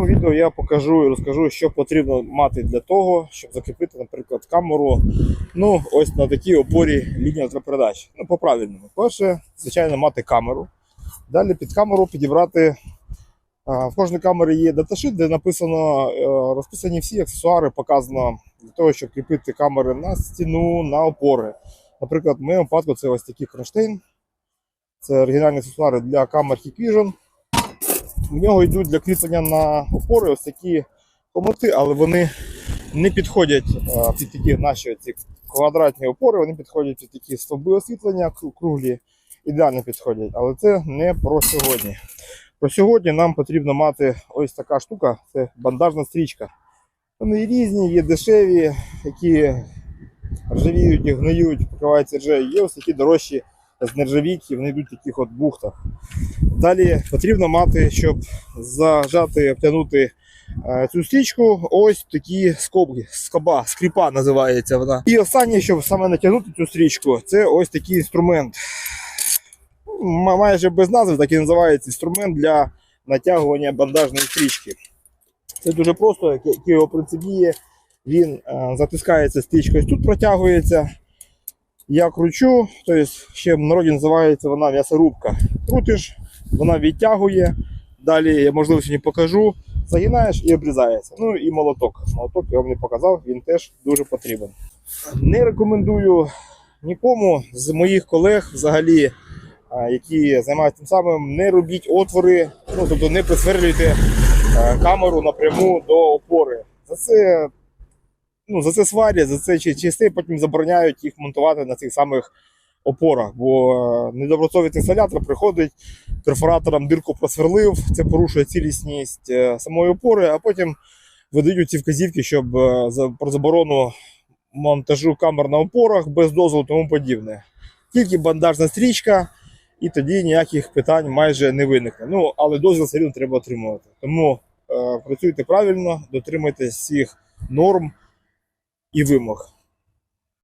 цьому відео я покажу і розкажу, що потрібно мати для того, щоб закріпити, наприклад, камеру ну, ось на такій опорі лінії електропередач. Ну, по-правильному. Перше, звичайно, мати камеру. Далі під камеру підібрати. В кожній камері є даташит, де написано, е, розписані всі аксесуари, показано для того, щоб кріпити камери на стіну, на опори. Наприклад, в моєму випадку це ось такий кронштейн. Це оригінальні аксесуари для камер Hikvision. В нього йдуть для кріплення на опори ось такі комоти, але вони не підходять е, під такі наші ці квадратні опори, вони підходять під такі стовби освітлення круглі, ідеально підходять. Але це не про сьогодні. Про сьогодні нам потрібно мати ось така штука це бандажна стрічка. Вони різні, є дешеві, які ржавіють і гниють, покриваються ржею. Є ось такі дорожчі з нержавійки, вони йдуть в таких от бухтах. Далі потрібно мати, щоб зажати, обтягнути е, цю стрічку, ось такі скобки, скоба, скріпа називається вона. І останнє, щоб саме натягнути цю стрічку, це ось такий інструмент. Майже без назви так і називається інструмент для натягування бандажної стрічки. Це дуже просто, як його принцип діє. Він е, затискається стрічкою, тут протягується. Я кручу, тобто ще в народі називається вона м'ясорубка. Крутиш, вона відтягує. Далі я можливо сьогодні покажу. Загинаєш і обрізається. Ну і молоток. Молоток я вам не показав, він теж дуже потрібен. Не рекомендую нікому з моїх колег взагалі, які займаються тим самим, не робіть отвори, ну тобто не присверлюйте камеру напряму до опори. За це ну, за це сварять, за це чи- чисти потім забороняють їх монтувати на цих самих опорах. Бо е, недобросовісний інсталятор приходить, перфоратором дирку просверлив, це порушує цілісність е, самої опори, а потім видають ці вказівки, щоб е, про заборону монтажу камер на опорах без дозволу тому подібне. Тільки бандажна стрічка, і тоді ніяких питань майже не виникне. Ну, але дозвіл все рівно треба отримувати. Тому е, працюйте правильно, дотримуйтесь всіх норм і вимог.